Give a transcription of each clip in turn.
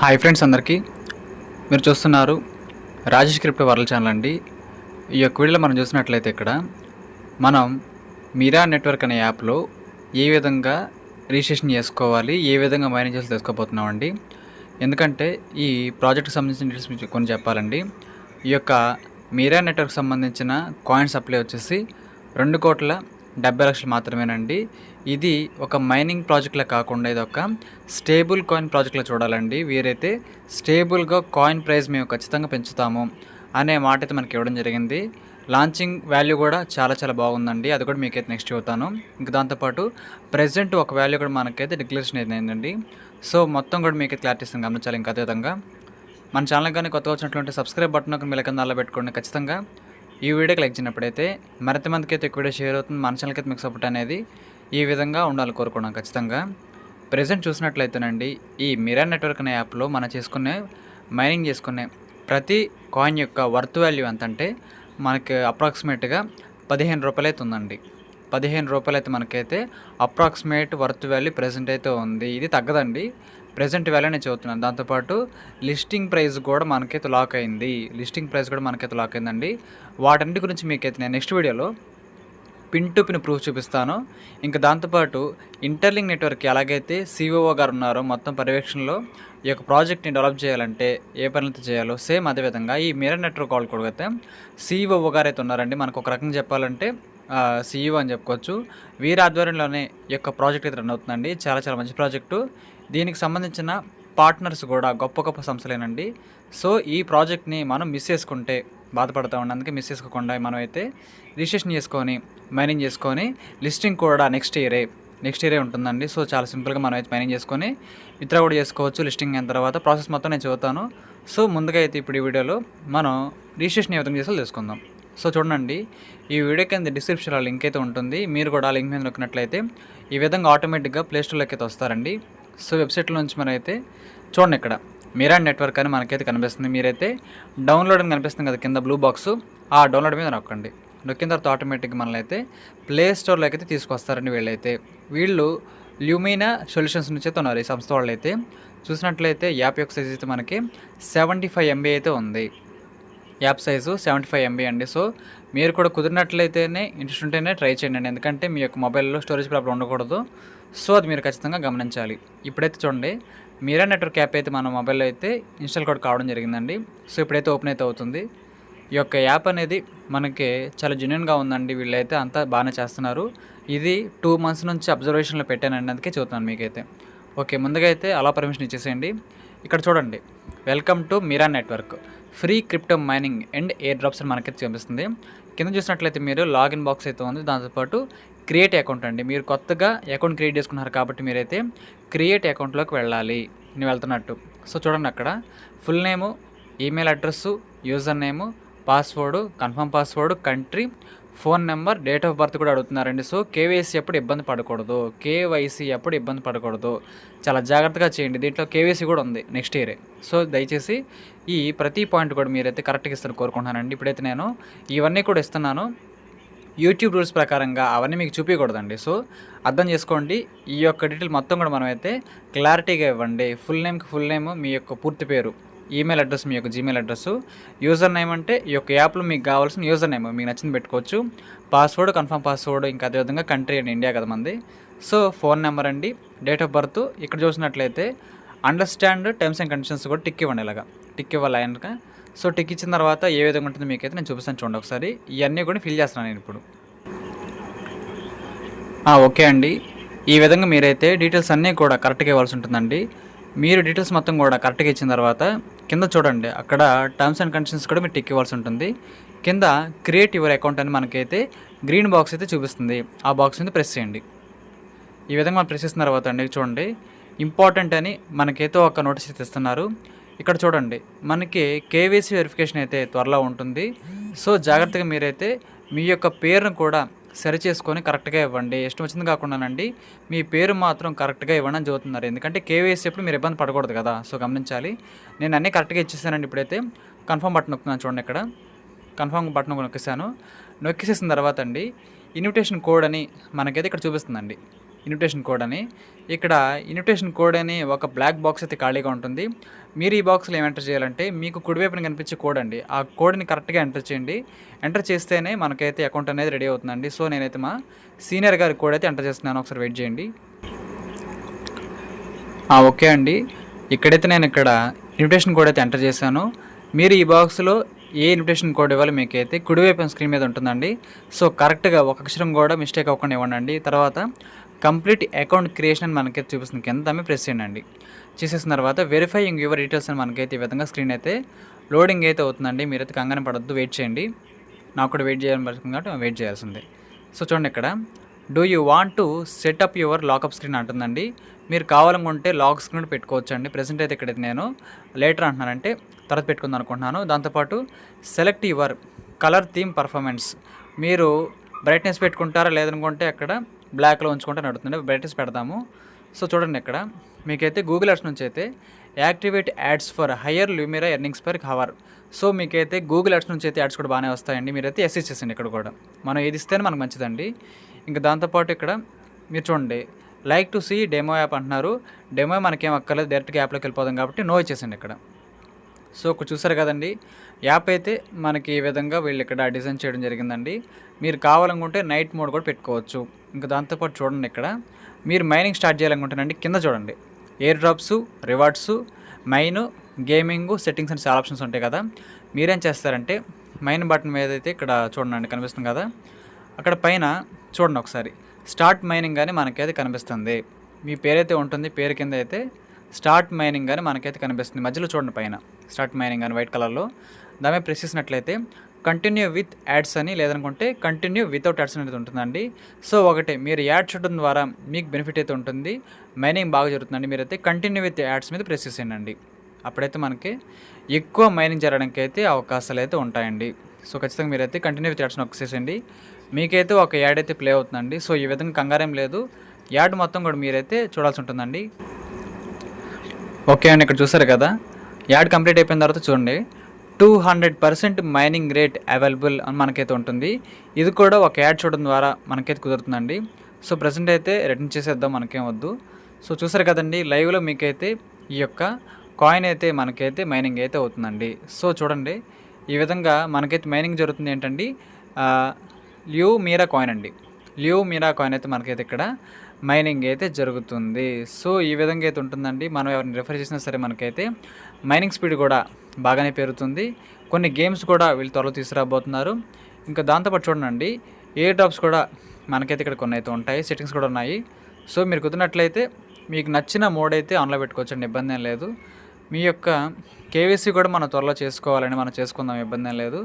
Hi friends అందరికీ. మీరు చూస్తున్నారు రాజేష్ క్రిప్టో వరల్డ్ ఛానల్ అండి. ఈ యొక్క వీడియోలో మనం చూసినట్లయితే ఇక్కడ మనం మీరా నెట్వర్క్ అనే యాప్లో ఏ విధంగా రిజిస్ట్రేషన్ చేసుకోవాలి ఏ విధంగా మైనింగ్ చేసి తెలుసుకోబోతున్నామండి ఎందుకంటే ఈ ప్రాజెక్ట్కి సంబంధించిన డీటెయిల్స్ మీకు కొన్ని చెప్పాలండి. ఈ యొక్క మీరా నెట్వర్క్ సంబంధించిన కాయిన్ సప్లై వచ్చేసి రెండు కోట్ల డెబ్బై లక్షలు మాత్రమేనండి. ఇది ఒక మైనింగ్ ప్రాజెక్ట్లా కాకుండా ఇది ఒక స్టేబుల్ కాయిన్ ప్రాజెక్ట్లా చూడాలండి. వీరైతే స్టేబుల్గా కాయిన్ ప్రైస్ మేము ఖచ్చితంగా పెంచుతాము అనే మాట అయితే మనకి ఇవ్వడం జరిగింది. లాంచింగ్ వాల్యూ కూడా చాలా చాలా బాగుందండి. అది కూడా మీకైతే నెక్స్ట్ చెబుతాను. ఇంకా దాంతోపాటు ప్రజెంట్ ఒక వాల్యూ కూడా మనకైతే డిక్లరేషన్ అయిందండి. సో మొత్తం కూడా మీకు క్లారిటీ ఇస్తాను. గమనించాలి ఇంకా అదే విధంగా. మన ఛానల్ కానీ కొత్తగా వచ్చినట్లయితే సబ్స్క్రైబ్ బటన్ ఒక మీ పెట్టుకోండి ఖచ్చితంగా. ఈ వీడియోకి లైక్ చేసినప్పుడైతే మరింత మందికి అయితే ఎక్కువ వీడియో షేర్ అవుతుంది. మన ఛానల్కి అయితే మీకు సపోర్ట్ అనేది ఈ విధంగా ఉండాలి కోరుకున్నాం ఖచ్చితంగా. ప్రజెంట్ చూసినట్లయితేనండి ఈ మిరా నెట్వర్క్ అనే యాప్లో మనం చేసుకునే మైనింగ్ చేసుకునే ప్రతి కాయిన్ యొక్క వర్త్ వాల్యూ ఎంత అంటే మనకి అప్రాక్సిమేట్గా పదిహేను రూపాయలు అయితే ఉందండి. పదిహేను రూపాయలు అయితే మనకైతే అప్రాక్సిమేట్ వర్త్ వాల్యూ ప్రజెంట్ అయితే ఉంది. ఇది తగ్గదండి. ప్రజెంట్ వాల్యూ నేను చదువుతున్నాను దాంతోపాటు లిస్టింగ్ ప్రైస్ కూడా మనకైతే లాక్ అయింది. లిస్టింగ్ ప్రైస్ కూడా మనకైతే లాక్ అయిందండి. వాటన్నిటి గురించి మీకైతే నేను నెక్స్ట్ వీడియోలో పిన్ టు పిన్ ప్రూఫ్ చూపిస్తాను. ఇంకా దాంతోపాటు ఇంటర్లింక్ నెట్వర్క్ ఎలాగైతే సిఓఓ గారు ఉన్నారో మొత్తం పర్యవేక్షణలో ఈ యొక్క ప్రాజెక్ట్ని డెవలప్ చేయాలంటే ఏ పనులతో చేయాలో సేమ్ అదేవిధంగా ఈ మిరర్ నెట్వర్క్ వాళ్ళు కూడా అయితే సిఇఓ గారు అయితే ఉన్నారండి. మనకు ఒక రకంగా చెప్పాలంటే సిఈఓ అని చెప్పుకోవచ్చు. వీరి ఆధ్వర్యంలోనే ఈ యొక్క ప్రాజెక్ట్ అయితే రన్ అవుతుందండి. చాలా చాలా మంచి ప్రాజెక్టు. దీనికి సంబంధించిన పార్ట్నర్స్ కూడా గొప్ప గొప్ప సంస్థలేనండి. సో ఈ ప్రాజెక్ట్ని మనం మిస్ చేసుకుంటే బాధపడతా ఉన్నందుకే మిస్ చేసుకోకుండా మనం అయితే రిజిస్ట్రేషన్ చేసుకొని మైనింగ్ చేసుకొని లిస్టింగ్ కూడా నెక్స్ట్ ఇయరే నెక్స్ట్ ఇయరే ఉంటుందండి. సో చాలా సింపుల్గా మనం అయితే మైనింగ్ చేసుకొని విత్డ్రా కూడా చేసుకోవచ్చు లిస్టింగ్ అయిన తర్వాత ప్రాసెస్ మొత్తం నేను చదువుతాను సో ముందుగా అయితే ఇప్పుడు ఈ వీడియోలో మనం రిజిస్ట్రేషన్ ఏ విధంగా చేసో తెలుసుకుందాం. సో చూడండి ఈ వీడియో కింద డిస్క్రిప్షన్లో లింక్ అయితే ఉంటుంది. మీరు కూడా ఆ లింక్ మీద నొక్కినట్లయితే ఈ విధంగా ఆటోమేటిక్గా ప్లేస్టోర్లోకి అయితే వస్తారండి. సో వెబ్సైట్లో నుంచి మనైతే చూడండి ఇక్కడ మీరా నెట్వర్క్ అని మనకైతే కనిపిస్తుంది. మీరైతే డౌన్లోడ్ అని కనిపిస్తుంది కదా కింద బ్లూ బాక్స్ ఆ డౌన్లోడ్ మీద నొక్కండి. నొక్కిన తర్వాత ఆటోమేటిక్గా మనల్ని అయితే ప్లే స్టోర్లోకి అయితే తీసుకొస్తారండి వీళ్ళైతే. వీళ్ళు ల్యూమినా సొల్యూషన్స్ నుంచి అయితే ఉన్నారు. ఈ సంస్థ వాళ్ళు అయితే చూసినట్లయితే యాప్ యొక్క సైజ్ అయితే మనకి సెవెంటీ ఫైవ్ ఎంబీ అయితే ఉంది. App size seventy five MB అండి. సో మీరు కూడా కుదిరినట్లయితేనే ఇంట్రెస్ట్ ఉంటేనే ట్రై చేయండి ఎందుకంటే మీ యొక్క మొబైల్లో స్టోరేజ్ ప్రాబ్లం ఉండకూడదు. సో అది మీరు ఖచ్చితంగా గమనించాలి. ఇప్పుడైతే చూడండి మీరా నెట్వర్క్ యాప్ అయితే మన మొబైల్లో అయితే ఇన్స్టాల్ కూడా కావడం జరిగిందండి. సో ఇప్పుడైతే ఓపెన్ అయితే అవుతుంది. ఈ యొక్క యాప్ అనేది మనకి చాలా జెన్యున్గా ఉందండి. వీళ్ళైతే అంతా బాగానే చేస్తున్నారు. ఇది టూ మంత్స్ నుంచి అబ్జర్వేషన్లో పెట్టానండి. అందుకే చూస్తున్నాను మీకైతే. ఓకే ముందుగా అయితే అలా పర్మిషన్ ఇచ్చేసేయండి. ఇక్కడ చూడండి. Welcome to Mira network free crypto mining and airdrops అని మనకైతే చూపిస్తుంది. కింద చూసినట్లయితే మీరు లాగిన్ బాక్స్ అయితే ఉంది. దాంతోపాటు క్రియేట్ అకౌంట్ అండి. మీరు కొత్తగా అకౌంట్ క్రియేట్ చేసుకున్నారు కాబట్టి మీరైతే క్రియేట్ అకౌంట్లోకి వెళ్ళాలి. నేను వెళ్తున్నట్టు. సో చూడండి అక్కడ. Full name email address user name password confirm password country phone number date of birth కూడా అడుగుతున్నారండి. సో కేవైసీ అప్పుడు ఇబ్బంది పడకూడదు. కేవైసీ అప్పుడు ఇబ్బంది పడకూడదు. చాలా జాగ్రత్తగా చేయండి. దీంట్లో కేవైసీ కూడా ఉంది నెక్స్ట్ ఇయరే. సో దయచేసి ఈ ప్రతి పాయింట్ కూడా మీరైతే కరెక్ట్గా ఇస్తారు కోరుకుంటున్నానండి. ఇప్పుడైతే నేను ఇవన్నీ కూడా ఇస్తున్నాను. యూట్యూబ్ రూల్స్ ప్రకారంగా అవన్నీ మీకు చూపించకూడదండి సో అర్థం చేసుకోండి. ఈ యొక్క డీటెయిల్ మొత్తం కూడా మనం అయితే క్లారిటీగా ఇవ్వండి. ఫుల్ నేమ్కి ఫుల్ నేమ్ మీ యొక్క పూర్తి పేరు. ఈమెయిల్ అడ్రస్ మీ యొక్క జీమెయిల్ అడ్రస్ యూజర్ నేమ్ అంటే ఈ యొక్క యాప్లో మీకు కావాల్సిన యూజర్ నేమ్ మీకు నచ్చింది పెట్టుకోవచ్చు. పాస్వర్డ్ కన్ఫర్మ్ పాస్వర్డ్ ఇంకా అదేవిధంగా కంట్రీ అండ్ ఇండియా కదా మంది. సో ఫోన్ నెంబర్ అండి డేట్ ఆఫ్ బర్త్ ఇక్కడ చూసినట్లయితే అండర్స్టాండ్ టర్మ్స్ అండ్ కండిషన్స్ కూడా టిక్ ఇవ్వండి ఇలాగా. టిక్ ఇవ్వాలి ఆయనక సో టిక్ ఇచ్చిన తర్వాత ఏ విధంగా ఉంటుందో మీకైతే నేను చూపిస్తాను చూడండి ఒకసారి. ఇవన్నీ కూడా ఫిల్ చేస్తున్నాను నేను ఇప్పుడు. ఓకే అండి. ఈ విధంగా మీరైతే డీటెయిల్స్ అన్నీ కూడా కరెక్ట్గా ఇవ్వాల్సి ఉంటుందండి. మీరు డీటెయిల్స్ మొత్తం కూడా కరెక్ట్గా ఇచ్చిన తర్వాత కింద చూడండి అక్కడ టర్మ్స్ అండ్ కండిషన్స్ కూడా మీరు టిక్ ఇవ్వాల్సి ఉంటుంది. కింద క్రియేట్ యువర్ అకౌంట్ అని మనకైతే గ్రీన్ బాక్స్ అయితే చూపిస్తుంది. ఆ బాక్స్ మీద ప్రెస్ చేయండి. ఈ విధంగా మనం ప్రెస్ చేసిన తర్వాత అండి చూడండి ఇంపార్టెంట్ అని మనకైతే ఒక నోటీస్ అయితే ఇస్తున్నారు. ఇక్కడ చూడండి మనకి కేవైసీ వెరిఫికేషన్ అయితే త్వరలో ఉంటుంది. సో జాగ్రత్తగా మీరైతే మీ యొక్క పేరును కూడా సరి చేసుకొని కరెక్ట్గా ఇవ్వండి. ఇష్టం వచ్చింది కాకుండానండి మీ పేరు మాత్రం కరెక్ట్గా ఇవ్వడం చదువుతున్నారు ఎందుకంటే కేవీఎస్ ఎప్పుడు మీరు ఇబ్బంది పడకూడదు కదా సో గమనించాలి. నేను అన్నీ కరెక్ట్గా ఇచ్చేసానండి ఇప్పుడైతే. కన్ఫర్మ్ బటన్ నొక్కున్నాను చూడండి ఇక్కడ. కన్ఫర్మ్ బటన్ నొక్కేసాను నొక్కేసేసిన తర్వాత అండి ఇన్విటేషన్ కోడ్ అని మనకైతే ఇక్కడ చూపిస్తుందండి. ఇన్విటేషన్ కోడ్ అని. ఇక్కడ ఇన్విటేషన్ కోడ్ అని ఒక బ్లాక్ బాక్స్ అయితే ఖాళీగా ఉంటుంది. మీరు ఈ బాక్స్లో ఏం ఎంటర్ చేయాలంటే మీకు కుడివైపున కనిపించే కోడ్ అండి. ఆ కోడ్ని కరెక్ట్గా ఎంటర్ చేయండి. ఎంటర్ చేస్తేనే మనకైతే అకౌంట్ అనేది రెడీ అవుతుందండి. సో నేనైతే మా సీనియర్ గారి కోడ్ అయితే ఎంటర్ చేస్తున్నాను. ఒకసారి వెయిట్ చేయండి. ఓకే అండి. ఇక్కడైతే నేను ఇక్కడ ఇన్విటేషన్ కోడ్ అయితే ఎంటర్ చేశాను. మీరు ఈ బాక్స్లో ఏ ఇన్విటేషన్ కోడ్ ఇవ్వాలి మీకైతే కుడివైపు స్క్రీన్ మీద ఉంటుందండి. సో కరెక్ట్గా ఒక అక్షరం కూడా మిస్టేక్ అవ్వకుండా ఇవ్వండి తర్వాత కంప్లీట్ అకౌంట్ క్రియేషన్ అని మనకైతే చూపిస్తుంది. కింద దాన్ని ప్రెస్ చేయండి. చేసేసిన తర్వాత వెరిఫైయింగ్ యువర్ డీటెయిల్స్ అని మనకైతే ఈ విధంగా స్క్రీన్ అయితే లోడింగ్ అయితే అవుతుందండి. మీరైతే కంగానే పడద్దు వెయిట్ చేయండి. నాకు కూడా వెయిట్ చేయాలని పడుతుంది కాబట్టి వెయిట్ చేయాల్సిందే. సో చూడండి ఇక్కడ. Do you want to setup your lockup screen అంటుందండి. మీరు కావాలనుకుంటే లాక్ స్క్రీన్ పెట్టుకోవచ్చు అండి ప్రజెంట్ అయితే ఇక్కడైతే నేను లేటర్ అంటున్నానంటే తర్వాత పెట్టుకుందాం అనుకుంటున్నాను. దాంతోపాటు select your colour theme performance మీరు బ్రైట్నెస్ పెట్టుకుంటారా లేదనుకుంటే అక్కడ బ్లాక్లో ఉంచుకుంటే నడుతుంది బ్రైట్నెస్ పెడతాము. సో చూడండి ఇక్కడ. మీకైతే గూగుల్ యాడ్స్ నుంచి అయితే activate ads for higher Lumira earnings per hour. So మీకైతే గూగుల్ యాడ్స్ నుంచి అయితే యాడ్స్ కూడా బాగానే వస్తాయండి. మీరైతే ఎస్ ఇచ్చేసండి ఇక్కడ కూడా. మనం ఏది ఇస్తేనే మనకు మంచిదండి. ఇంకా దాంతోపాటు ఇక్కడ మీరు చూడండి. Like to see demo app అంటున్నారు. డెమో మనకేం అక్కర్లేదు. డైరెక్ట్గా యాప్లోకి వెళ్ళిపోదాం కాబట్టి నో ఇచ్చేసండి ఇక్కడ. సో ఒక చూసారు కదండి యాప్ అయితే మనకి ఈ విధంగా వీళ్ళు ఇక్కడ డిజైన్ చేయడం జరిగిందండి. మీరు కావాలనుకుంటే నైట్ మోడ్ కూడా పెట్టుకోవచ్చు. ఇంకా దాంతోపాటు చూడండి ఇక్కడ. మీరు మైనింగ్ స్టార్ట్ చేయాలనుకుంటేనండి కింద చూడండి. Airdrops rewards mine gaming settings అని చాలా ఆప్షన్స్ ఉంటాయి కదా. మీరేం చేస్తారంటే మైన్ బటన్ మీద అయితే ఇక్కడ చూడండి కనిపిస్తుంది కదా. అక్కడ పైన చూడండి ఒకసారి. స్టార్ట్ మైనింగ్ అని మనకైతే కనిపిస్తుంది. మీ పేరైతే ఉంటుంది పేరు కింద అయితే స్టార్ట్ మైనింగ్ అని మనకైతే కనిపిస్తుంది. మధ్యలో చూడండి పైన. స్టార్ట్ మైనింగ్ అని వైట్ కలర్లో. దాని ప్రెస్ చేసినట్లయితే కంటిన్యూ విత్ యాడ్స్ అని లేదనుకుంటే కంటిన్యూ వితౌట్ యాడ్స్ అనేది ఉంటుందండి. సో ఒకటి మీరు యాడ్ చూడడం ద్వారా మీకు బెనిఫిట్ అయితే ఉంటుంది. మైనింగ్ బాగా జరుగుతుందండి. మీరైతే కంటిన్యూ విత్ యాడ్స్ మీద ప్రెస్ చేసేయండి అప్పుడైతే మనకి ఎక్కువ మైనింగ్ జరగడానికి అయితే అవకాశాలు అయితే ఉంటాయండి. సో ఖచ్చితంగా మీరైతే కంటిన్యూ విత్ యాడ్స్ నొక్కేసేయండి మీకైతే ఒక యాడ్ అయితే ప్లే అవుతుందండి. సో ఈ విధంగా కంగారేం లేదు. యాడ్ మొత్తం కూడా మీరైతే చూడాల్సి ఉంటుందండి. ఓకే అండి ఇక్కడ చూసారు కదా? యాడ్ కంప్లీట్ అయిపోయిన తర్వాత చూడండి. Two hundred percent mining rate available అని మనకైతే ఉంటుంది. ఇది కూడా ఒక యాడ్ చూడడం ద్వారా మనకైతే కుదురుతుందండి. సో ప్రజెంట్ అయితే రిటర్న్ చేసేద్దాం మనకేం వద్దు. సో చూసారు కదండి లైవ్లో మీకైతే ఈ యొక్క కాయిన్ అయితే మనకైతే మైనింగ్ అయితే అవుతుందండి. సో చూడండి ఈ విధంగా మనకైతే మైనింగ్ జరుగుతుంది ఏంటండి? ల్యూ మీరా కాయిన్ అండి. ల్యూ మీరా కాయిన్ అయితే మనకైతే ఇక్కడ మైనింగ్ అయితే జరుగుతుంది. సో ఈ విధంగా అయితే ఉంటుందండి. మనం ఎవరిని రిఫర్ చేసినా సరే మనకైతే మైనింగ్ స్పీడ్ కూడా బాగానే పెరుగుతుంది. కొన్ని గేమ్స్ కూడా వీళ్ళు త్వరలో తీసుకురాబోతున్నారు. ఇంకా దాంతోపాటు చూడండి ఏ డ్రాప్స్ కూడా మనకైతే ఇక్కడ కొన్ని అయితే ఉంటాయి. సెట్టింగ్స్ కూడా ఉన్నాయి. సో మీరు కుదిరినట్లయితే మీకు నచ్చిన మోడ్ అయితే ఆన్లో పెట్టుకోవచ్చండి. ఇబ్బంది ఏం లేదు. మీ యొక్క కేవీసీ కూడా మనం త్వరలో చేసుకోవాలని మనం చేసుకుందాం ఇబ్బంది లేదు.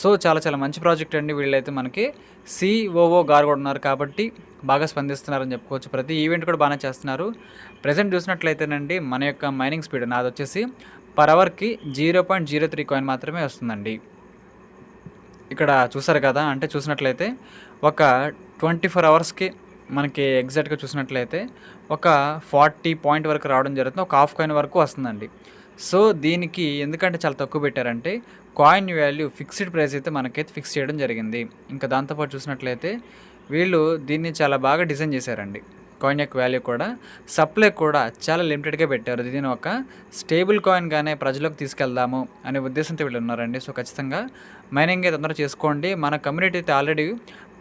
సో చాలా చాలా మంచి ప్రాజెక్ట్ అండి. వీళ్ళైతే మనకి సిఓఓ గారు కూడా ఉన్నారు కాబట్టి బాగా స్పందిస్తున్నారని చెప్పుకోవచ్చు. ప్రతి ఈవెంట్ కూడా బాగానే చేస్తున్నారు. ప్రజెంట్ చూసినట్లయితేనండి మన యొక్క మైనింగ్ స్పీడ్ నాది వచ్చేసి per అవర్కి zero point zero three coin మాత్రమే వస్తుందండి. ఇక్కడ చూసారు కదా అంటే చూసినట్లయితే ఒక ట్వంటీ ఫోర్ అవర్స్కి మనకి ఎగ్జాక్ట్గా చూసినట్లయితే ఒక ఫార్టీ పాయింట్ వరకు రావడం జరుగుతుంది. ఒక హాఫ్ కాయిన్ వరకు వస్తుందండి. సో దీనికి ఎందుకంటే చాలా తక్కువ పెట్టారంటే కాయిన్ వాల్యూ ఫిక్స్డ్ ప్రైస్ అయితే మనకైతే ఫిక్స్ చేయడం జరిగింది. ఇంకా దాంతోపాటు చూసినట్లయితే వీళ్ళు దీన్ని చాలా బాగా డిజైన్ చేశారండి. కాయిన్ యొక్క వాల్యూ కూడా సప్లై కూడా చాలా లిమిటెడ్గా పెట్టారు. దీని ఒక స్టేబుల్ కాయిన్గానే ప్రజలకు తీసుకెళ్దాము అనే ఉద్దేశంతో వీళ్ళు ఉన్నారండి. సో ఖచ్చితంగా మైనింగ్ అయితే తొందరగా చేసుకోండి. మన కమ్యూనిటీ అయితే ఆల్రెడీ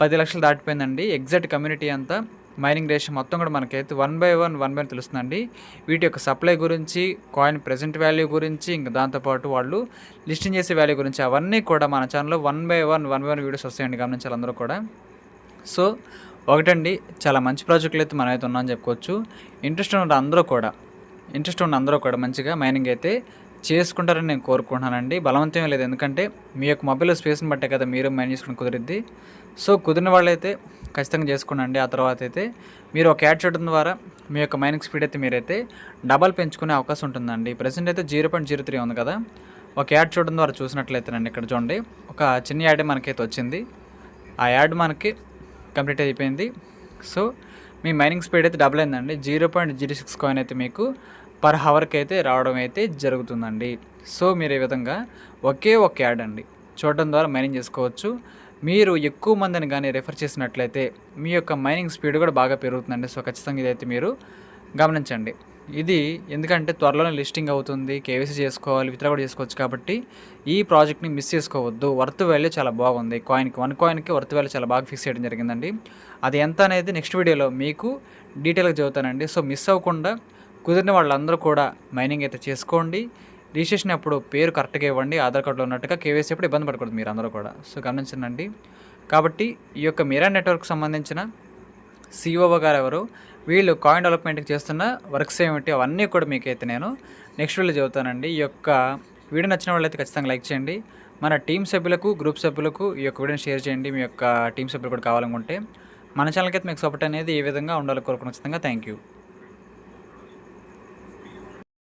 పది లక్షలు దాటిపోయిందండి. ఎగ్జాక్ట్ కమ్యూనిటీ అంతా మైనింగ్ రేషన్ మొత్తం కూడా మనకైతే one by one one by one తెలుస్తుందండి. వీటి యొక్క సప్లై గురించి కాయిన్ ప్రెజెంట్ వాల్యూ గురించి ఇంకా దాంతోపాటు వాళ్ళు లిస్టింగ్ చేసే వాల్యూ గురించి అవన్నీ కూడా మన ఛానల్లో one by one one by one videos వస్తాయండి గమనించాలి అందరూ కూడా. సో ఒకటండి చాలా మంచి ప్రాజెక్టులు అయితే మనం అయితే ఉన్నామని చెప్పుకోవచ్చు. ఇంట్రెస్ట్ ఉన్న అందరూ కూడా ఇంట్రెస్ట్ ఉన్న అందరూ కూడా మంచిగా మైనింగ్ అయితే చేసుకుంటారని నేను కోరుకుంటున్నానండి. బలవంతం లేదు ఎందుకంటే మీ యొక్క మొబైల్లో స్పేస్ని బట్టే కదా మీరు మైన్ చేసుకుని కుదిరిద్ది. సో కుదిరిన వాళ్ళైతే ఖచ్చితంగా చేసుకోనండి. ఆ తర్వాత అయితే మీరు ఒక యాడ్ చేయడం ద్వారా మీ యొక్క మైనింగ్ స్పీడ్ అయితే మీరైతే డబల్ పెంచుకునే అవకాశం ఉంటుందండి. ప్రజెంట్ అయితే జీరో పాయింట్ జీరో త్రీ ఉంది కదా. ఒక యాడ్ చూడడం ద్వారా చూసినట్లయితేనండి ఇక్కడ చూడండి. ఒక చిన్న యాడే మనకైతే వచ్చింది. ఆ యాడ్ మనకి కంప్లీట్ అయిపోయింది. సో మీ మైనింగ్ స్పీడ్ అయితే డబుల్ అయిందండి. Zero point zero six coin అయితే మీకు పర్ హవర్కి అయితే రావడం అయితే జరుగుతుందండి. సో మీరు ఈ విధంగా ఒకే ఒక యాడ్ అండి. చూడడం ద్వారా మైనింగ్ చేసుకోవచ్చు. మీరు ఎక్కువ మందిని కానీ రెఫర్ చేసినట్లయితే మీ యొక్క మైనింగ్ స్పీడ్ కూడా బాగా పెరుగుతుందండి. సో ఖచ్చితంగా ఇదైతే మీరు గమనించండి. ఇది ఎందుకంటే త్వరలోనే లిస్టింగ్ అవుతుంది కేవీసీ చేసుకోవాలి విత్డ్రా కూడా చేసుకోవచ్చు కాబట్టి ఈ ప్రాజెక్ట్ని మిస్ చేసుకోవద్దు. వర్త్ వాల్యూ చాలా బాగుంది. కాయిన్కి వన్ కాయిన్కి వర్త్ వాల్యూ చాలా బాగా ఫిక్స్ చేయడం జరిగిందండి. అది ఎంత అనేది నెక్స్ట్ వీడియోలో మీకు డీటెయిల్గా చెబుతానండి. సో మిస్ అవ్వకుండా కుదిరిన వాళ్ళందరూ కూడా మైనింగ్ అయితే చేసుకోండి. రిజిస్ట్రేషన్ అప్పుడు పేరు కరెక్ట్గా ఇవ్వండి ఆధార్ కార్డులో ఉన్నట్టుగా కేవైసీ అప్పుడు ఇబ్బంది పడకూడదు మీరు అందరూ కూడా. సో గమనించండి. కాబట్టి ఈ యొక్క మీరా నెట్వర్క్ సంబంధించిన సిఓఓ గారు ఎవరు వీళ్ళు కాయిన్ డెవలప్మెంట్కి చేస్తున్న వర్క్స్ ఏమిటి అవన్నీ కూడా మీకైతే నేను నెక్స్ట్ వీళ్ళు చెబుతానండి. ఈ యొక్క వీడియో నచ్చిన వాళ్ళైతే ఖచ్చితంగా లైక్ చేయండి. మన టీం సభ్యులకు గ్రూప్ సభ్యులకు ఈ యొక్క వీడియోని షేర్ చేయండి. మీ యొక్క టీం సభ్యులు కూడా కావాలనుకుంటే మన ఛానల్కి అయితే మీకు సపోర్ట్ అనేది ఏ విధంగా ఉండాలి కోరుకున్న ఖచ్చితంగా థ్యాంక్ యూ